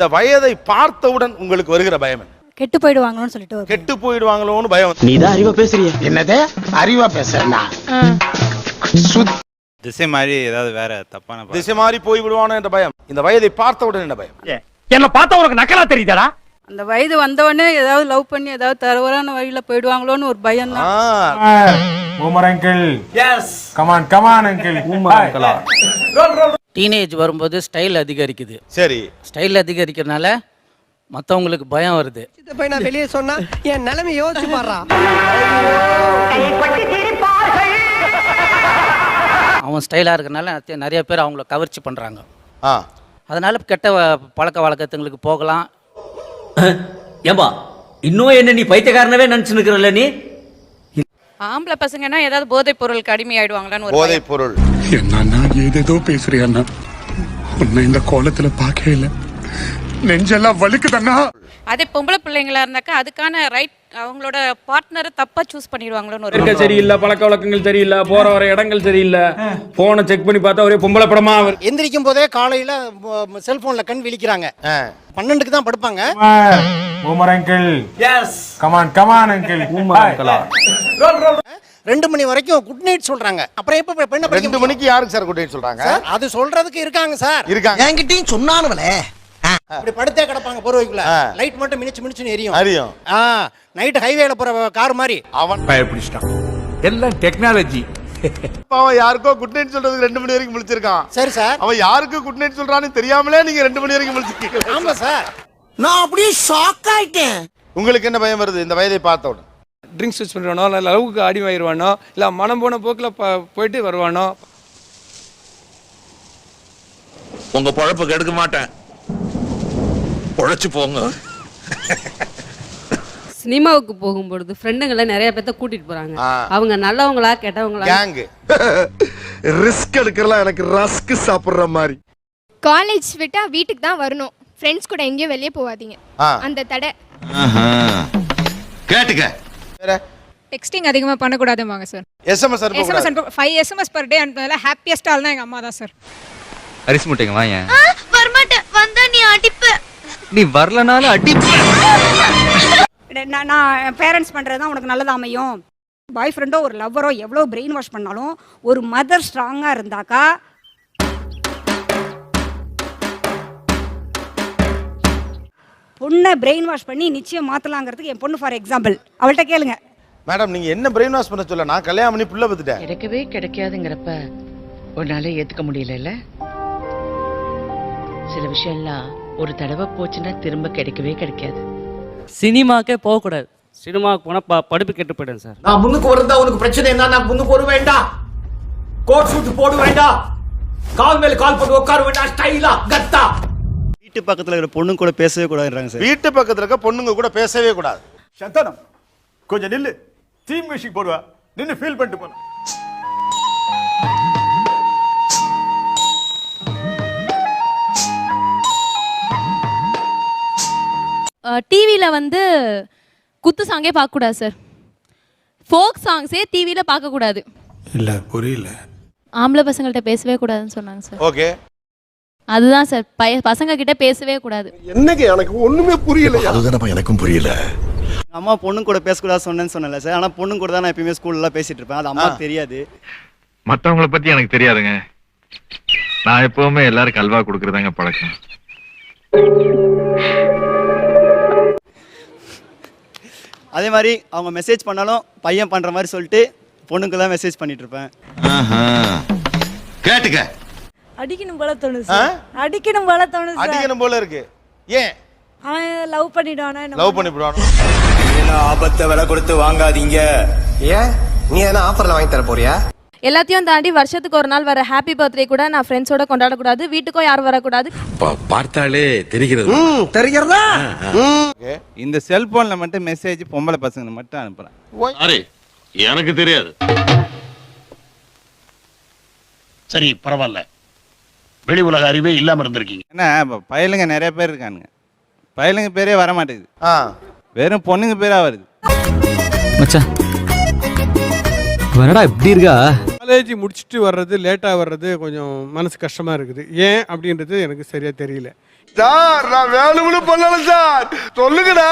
இந்த வயதை பார்த்தவுடன் உங்களுக்கு வருகிற பயம் என்ன? கெட்டு போயிடுவாங்களோன்னு சொல்லிட்டு கெட்டு போயிடுவாங்களோன்னு பயம் வந்து- நீதான் அறிவா பேசுறிய. என்னது? அறிவா பேசுறா திசை மாதிரி ஏதாவது வேற தப்பான பா- திசை மாறி போய் விடுவானோ என்ற பயம். இந்த வயதை பார்த்தவுடன் என்ன பயம்? என்ன பார்த்தா உனக்கு நக்கலா தெரியுதாடா? அந்த வயது வந்தவொடனே ஏதாவது லவ் பண்ணி ஏதாவது தவறான வழியில போயிடுவாங்களோன்னு ஒரு பயம் தான். ஆ, boomer uncle yes come on come on uncle boomer அங்கிளா teenage வரும்போது ஸ்டைல் அதிகரிக்குது. சரி. ஸ்டைல் அதிகரிக்கிறதுனால மற்றவங்களுக்கு பயம் வருது. போய் நான் வெளியே சொன்னா என் நிலைமை யோசிச்சு பாடுறா. அவன் ஸ்டைலாக இருக்கிறனால நிறைய- நிறைய பேர் அவங்கள கவர்ச்சி பண்ணுறாங்க ஆ. அதனால கெட்ட வ- பழக்க வழக்கத்துங்களுக்கு போகலாம். ஏம்பா இன்னும் என்ன நீ பைத்தியக்காரனவே நினைச்சுன்னு நீ? ஆம்பளை பசங்கன்னா ஏதாவது போதைப் பொருளுக்கு அடிமையாயிடுவாங்களான்னு ஒரு போதைப் பொருள். என்னன்னா ஏதேதோ பேசுறியா உன்னை இந்த கோலத்துல பார்க்கவே இல்லை. நெஞ்செல்லாம் வலிக்குதண்ணா? அதே பொம்பளை பிள்ளைங்களா இருந்தாக்கா அதுக்கான ரைட் அவங்களோட பார்ட்னரை தப்பா சூஸ் பண்ணிடுவாங்களோன்னு ஒரு சரியில்லை பழக்க வழக்கங்கள் சரியில்லை போற வர இடங்கள் சரியில்லை. போனை செக் பண்ணி பார்த்தா ஒரே பொம்பளை படமா வருது. எந்திரிக்கும் போதே காலையில செல்போன்ல கண் விழிக்கிறாங்க. பன்னெண்டுக்கு தான் படுப்பாங்க. Boomer uncle yes come on come on uncle boomer அங்கிளா ரெண்டு மணி வரைக்கும் குட் நைட் சொல்றாங்க. அப்புறம் எப்ப பெண்ணை ரெண்டு? மணிக்கு யாருக்கு சார் குட் சொல்றாங்க? சார், அது சொல்றதுக்கு இருக்காங்க சார். இருக்காங்க. என்கிட்டயும் சொன்னானுவலே இப்படி படுத்தே கிடப்பாங்க போர்வைக்குள்ள. லைட் மட்டும் மினிச்சு மினிச்சுன்னு எரியும். ஆ நைட் ஹைவேல போற கார் மாதிரி. அவன் பயப்பிடிச்சிட்டான். எல்லாம் டெக்னாலஜி அவன் யாருக்கோ குட் நைட் சொல்றதுக்கு ரெண்டு மணி வரைக்கும் முழிச்சிருக்கான். சரி சார் அவன் யாருக்கு குட் நைட் சொல்றான்னு தெரியாமலே நீங்க ரெண்டு மணி வரைக்கும் முழிச்சிருக்கீங்க. ஆமா சார் நான் அப்படியே ஷாக் ஆயிட்டேன். உங்களுக்கு என்ன பயம் வருது? இந்த வயதை பார்த்தவுடன் ட்ரிங்க்ஸ் யூஸ் இல்லை லவ்வுக்கு அடிமையாயிருவானோ இல்லை மனம் போன போக்கில் போயிட்டு வருவானோ? உங்க பொழப்பு கெடுக்க மாட்டேன். பொழைச்சு போங்க. சினிமாவுக்கு போகும்பொழுது ஃப்ரெண்டுங்களை நிறைய பேர்த்த கூட்டிட்டு போறாங்க. அவங்க நல்லவங்களா கெட்டவங்களா? கேங்கு ரிஸ்க் எடுக்கிறலாம் எனக்கு ரஸ்க் சாப்பிடுற மாதிரி. காலேஜ் விட்டா வீட்டுக்கு தான் வரணும். ஃப்ரெண்ட்ஸ் கூட எங்கேயும் வெளியே போகாதீங்க. அந்த தடை. கேட்டுக்க. டெக்ஸ்டிங் அதிகமாக பண்ணக்கூடாதுவாங்க சார் எஸ்எம்எஸ் அனுப்ப ஃபைவ் எஸ்எம்எஸ் பர் டே அனுப்புறதுல ஹாப்பியஸ்ட் ஆள் தான் எங்கள் அம்மா தான் சார் அரிசி முட்டைங்க வாங்க. வரமாட்டேன். வந்தா நீ அடிப்ப. நீ வரலனாலும் அடி நான் நான் பேரண்ட்ஸ் பண்றது தான் உனக்கு நல்லது அமையும். பாய் ஃப்ரெண்டோ ஒரு லவ்வரோ எவ்வளோ பிரெயின் வாஷ் பண்ணாலும் ஒரு மதர் ஸ்ட்ராங்கா இருந்தாக்கா பொண்ணை பிரெயின் வாஷ் பண்ணி நிச்சயம் மாத்தலாங்கிறதுக்கு என் பொண்ணு ஃபார் எக்ஸாம்பிள் அவள்கிட்ட கேளுங்க. மேடம் நீங்க என்ன பிரெயின் வாஷ் பண்ண சொல்ல? நான் கல்யாணம் பண்ணி புள்ள பத்துட்டேன் கிடைக்கவே கிடைக்காதுங்கிறப்ப உன்னால ஏத்துக்க முடியல சில விஷயம்லாம் ஒரு தடவை போச்சுன்னா திரும்ப கிடைக்கவே கிடைக்காது. சினிமாக்கே போகக்கூடாது. சினிமாவுக்கு போனால் ப படிப்பு கெட்டு போயிடும் சார். நான் முன்னுக்கு வரதா உனக்கு பிரச்சனை என்ன? நான் முன்னுக்கு வர வேண்டாம் கோட் சூட் போட வேண்டாம் கால் மேல கால் போட்டு உட்கார வேண்டாம் ஸ்டைலா கத்தா. வீட்டு பக்கத்துல இருக்கிற பொண்ணு கூட பேசவே கூடாதுன்றாங்க சார். வீட்டு பக்கத்துல இருக்க பொண்ணுங்க கூட பேசவே கூடாது. சந்தானம் கொஞ்சம் நில்லு. தீம் மியூசிக் போடுவா. நின்று ஃபீல் பண்ணிட்டு போன டிவியில் வந்து குத்து சாங்கே பார்க்கக்கூடாது சார் ஃபோக் சாங்ஸே டிவியில் பார்க்கக்கூடாது. இல்ல புரியல. ஆம்பளை பசங்கள்கிட்ட பேசவே கூடாதுன்னு சொன்னாங்க சார் ஓகே. அதுதான் சார் பய பசங்க கிட்ட பேசவே கூடாது. என்னங்க எனக்கு ஒண்ணுமே புரியல அதுதானப்பா எனக்கும் புரியல. அம்மா பொண்ணு கூட பேசக்கூடாது சொன்னேன்னு சொன்னல சார் ஆனா பொண்ணு கூட தான் நான் எப்பயுமே ஸ்கூல்ல பேசிட்டு இருப்பேன். அது அம்மாக்கு தெரியாது. மத்தவங்கள பத்தி எனக்கு தெரியாதுங்க. நான் எப்பவுமே எல்லாருக்கும் அல்வா கொடுக்கறதாங்க பழக்கம். அதே மாதிரி அவங்க மெசேஜ் பண்ணாலும் பையன் பண்ற மாதிரி சொல்லிட்டு பொண்ணுக்கு தான் மெசேஜ் பண்ணிட்டு இருப்பேன் கேட்டுக்க. அடிக்கணும் போல தோணுது ஆ? அடிக்கணும் போல தோணுது அடிக்கணும் போல இருக்கு. ஏன்? அவன் லவ் பண்ணிடுவானா லவ் பண்ணி விடுவானோ ஆபத்தை விலை கொடுத்து வாங்காதீங்க. ஏன்? நீ என்ன ஆஃபர்ல வாங்கி தர போறியா? எல்லாத்தையும் தாண்டி வருஷத்துக்கு ஒரு நாள் வர ஹாப்பி பர்த்டே கூட நான் ஃப்ரெண்ட்ஸோட கொண்டாடக்கூடாது. வீட்டுக்கும் யாரும் வரக்கூடாது. பார்த்தாலே தெரிகிறது. தெரிகிறதா? இந்த செல்போன்ல மட்டும் மெசேஜ் பொம்பளை பசங்க மட்டும் அனுப்புறேன். அரே எனக்கு தெரியாது. சரி பரவாயில்ல. வெளி உலக அறிவே இல்லாம இருந்திருக்கீங்க. இப்ப பயலுங்க நிறைய பேர் இருக்கானுங்க. பயலுங்க பேரே வர மாட்டேங்குது ஆ. வெறும் பொண்ணுங்க பேரா வருது. மச்சான் வரடா இப்படி இருக்கா? காலேஜ் முடிச்சுட்டு வர்றது லேட்டாக வர்றது கொஞ்சம் மனசு கஷ்டமாக இருக்குது. ஏன் அப்படின்றது எனக்கு சரியாக தெரியல. சார் நான் வேணும்னு பண்ணல சார். சொல்லுங்கடா.